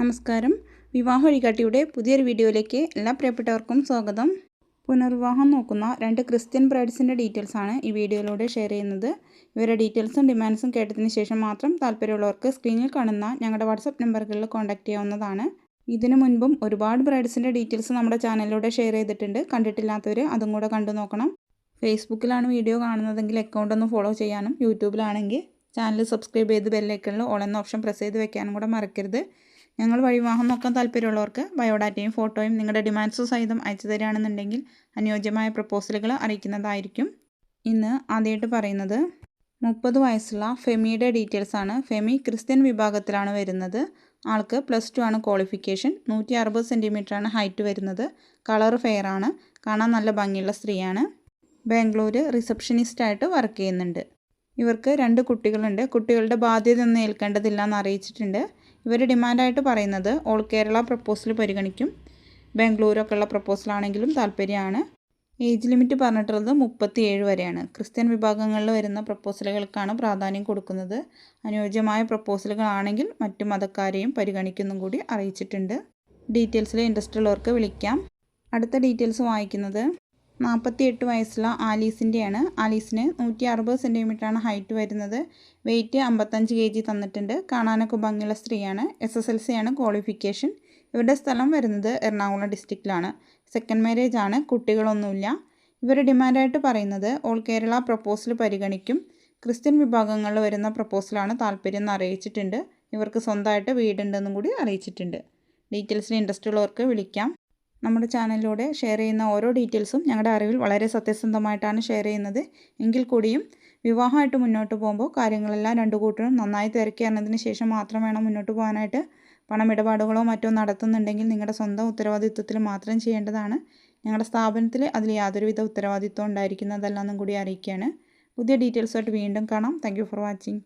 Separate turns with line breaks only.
നമസ്കാരം. വിവാഹ വഴികാട്ടിയുടെ പുതിയൊരു വീഡിയോയിലേക്ക് എല്ലാ പ്രിയപ്പെട്ടവർക്കും സ്വാഗതം. പുനർവിവാഹം നോക്കുന്ന രണ്ട് ക്രിസ്ത്യൻ ബ്രൈഡ്സിന്റെ ഡീറ്റെയിൽസാണ് ഈ വീഡിയോയിലൂടെ ഷെയർ ചെയ്യുന്നത്. ഇവരുടെ ഡീറ്റെയിൽസും ഡിമാൻഡ്സും കേട്ടതിന് ശേഷം മാത്രം താല്പര്യമുള്ളവർക്ക് സ്ക്രീനിൽ കാണുന്ന ഞങ്ങളുടെ വാട്സപ്പ് നമ്പറുകളിൽ കോൺടാക്റ്റ് ചെയ്യാവുന്നതാണ്. ഇതിനു മുൻപും ഒരുപാട് ബ്രൈഡ്സിന്റെ ഡീറ്റെയിൽസ് നമ്മുടെ ചാനലിലൂടെ ഷെയർ ചെയ്തിട്ടുണ്ട്. കണ്ടിട്ടില്ലാത്തവർ അതും കൂടെ കണ്ടു നോക്കണം. ഫേസ്ബുക്കിലാണ് വീഡിയോ കാണുന്നതെങ്കിൽ അക്കൗണ്ട് ഒന്ന് ഫോളോ ചെയ്യാനും യൂട്യൂബിലാണെങ്കിൽ ചാനൽ സബ്സ്ക്രൈബ് ചെയ്ത് ബെല്ലൈക്കണിൽ ഓൾ എന്ന ഓപ്ഷൻ പ്രസ് ചെയ്ത് വെക്കാനും കൂടെ മറക്കരുത്. ഞങ്ങൾ വഴിവാഹം നോക്കാൻ താല്പര്യമുള്ളവർക്ക് ബയോഡാറ്റയും ഫോട്ടോയും നിങ്ങളുടെ ഡിമാൻഡ്സും സഹിതം അയച്ചു തരികയാണെന്നുണ്ടെങ്കിൽ അനുയോജ്യമായ പ്രപ്പോസലുകൾ അറിയിക്കുന്നതായിരിക്കും. ഇന്ന് ആദ്യമായിട്ട് പറയുന്നത് മുപ്പത് വയസ്സുള്ള ഫെമിയുടെ ഡീറ്റെയിൽസ് ആണ്. ഫെമി ക്രിസ്ത്യൻ വിഭാഗത്തിലാണ് വരുന്നത്. ആൾക്ക് പ്ലസ് ടു ആണ് ക്വാളിഫിക്കേഷൻ. നൂറ്റി അറുപത് സെന്റിമീറ്ററാണ് ഹൈറ്റ് വരുന്നത്. കളർ ഫെയർ ആണ്. കാണാൻ നല്ല ഭംഗിയുള്ള സ്ത്രീയാണ്. ബാംഗ്ലൂർ റിസപ്ഷനിസ്റ്റായിട്ട് വർക്ക് ചെയ്യുന്നുണ്ട്. ഇവർക്ക് രണ്ട് കുട്ടികളുണ്ട്. കുട്ടികളുടെ ബാധ്യത ഒന്നും ഏൽക്കേണ്ടതില്ല എന്ന് അറിയിച്ചിട്ടുണ്ട്. ഇവർ ഡിമാൻഡായിട്ട് പറയുന്നത് ഓൾ കേരള പ്രപ്പോസൽ പരിഗണിക്കും. ബാംഗ്ലൂരൊക്കെ ഉള്ള പ്രപ്പോസലാണെങ്കിലും താല്പര്യമാണ്. ഏജ് ലിമിറ്റ് പറഞ്ഞിട്ടുള്ളത് മുപ്പത്തിയേഴ് വരെയാണ്. ക്രിസ്ത്യൻ വിഭാഗങ്ങളിൽ വരുന്ന പ്രപ്പോസലുകൾക്കാണ് പ്രാധാന്യം കൊടുക്കുന്നത്. അനുയോജ്യമായ പ്രപ്പോസലുകളാണെങ്കിൽ മറ്റു മതക്കാരെയും പരിഗണിക്കുന്നും കൂടി അറിയിച്ചിട്ടുണ്ട്. ഡീറ്റെയിൽസിൽ ഇൻട്രസ്റ്റ് ഉള്ളവർക്ക് വിളിക്കാം. അടുത്ത ഡീറ്റെയിൽസ് വായിക്കുന്നത് നാൽപ്പത്തി എട്ട് വയസ്സുള്ള ആലീസിന്റെയാണ്. ആലീസിന് നൂറ്റി അറുപത് സെന്റിമീറ്ററാണ് ഹൈറ്റ് വരുന്നത്. വെയിറ്റ് അമ്പത്തഞ്ച് കെ ജി തന്നിട്ടുണ്ട്. കാണാനൊക്കെ ഭംഗിയുള്ള സ്ത്രീയാണ്. എസ് എസ് എൽ സി ആണ് ക്വാളിഫിക്കേഷൻ. ഇവരുടെ സ്ഥലം വരുന്നത് എറണാകുളം ഡിസ്ട്രിക്റ്റിലാണ്. സെക്കൻഡ് മാരേജ് ആണ് കുട്ടികളൊന്നുമില്ല. ഇവർ ഡിമാൻഡായിട്ട് പറയുന്നത് ഓൾ കേരള പ്രപ്പോസൽ പരിഗണിക്കും. ക്രിസ്ത്യൻ വിഭാഗങ്ങളിൽ വരുന്ന പ്രപ്പോസലാണ് താല്പര്യം എന്ന് അറിയിച്ചിട്ടുണ്ട്. ഇവർക്ക് സ്വന്തമായിട്ട് വീടുണ്ടെന്നും കൂടി അറിയിച്ചിട്ടുണ്ട്. ഡീറ്റെയിൽസിന് ഇൻട്രസ്റ്റ് ഉള്ളവർക്ക് വിളിക്കാം. നമ്മുടെ ചാനലിലൂടെ ഷെയർ ചെയ്യുന്ന ഓരോ ഡീറ്റെയിൽസും ഞങ്ങളുടെ അറിവിൽ വളരെ സത്യസന്ധമായിട്ടാണ് ഷെയർ ചെയ്യുന്നത്. എങ്കിൽ കൂടിയും വിവാഹമായിട്ട് മുന്നോട്ട് പോകുമ്പോൾ കാര്യങ്ങളെല്ലാം രണ്ടു കൂട്ടരും നന്നായി തിരക്കിയറിഞ്ഞതിന് ശേഷം മാത്രം വേണം മുന്നോട്ട് പോകാനായിട്ട് പണമിടപാടുകളോ മറ്റോ നടത്തുന്നുണ്ടെങ്കിൽ നിങ്ങളുടെ സ്വന്തം ഉത്തരവാദിത്വത്തിൽ മാത്രം ചെയ്യേണ്ടതാണ്. ഞങ്ങളുടെ സ്ഥാപനത്തിൽ അതിൽ യാതൊരുവിധ ഉത്തരവാദിത്വം ഉണ്ടായിരിക്കുന്നതല്ലെന്നും കൂടി അറിയിക്കുകയാണ്. പുതിയ ഡീറ്റെയിൽസായിട്ട് വീണ്ടും കാണാം. Thank for watching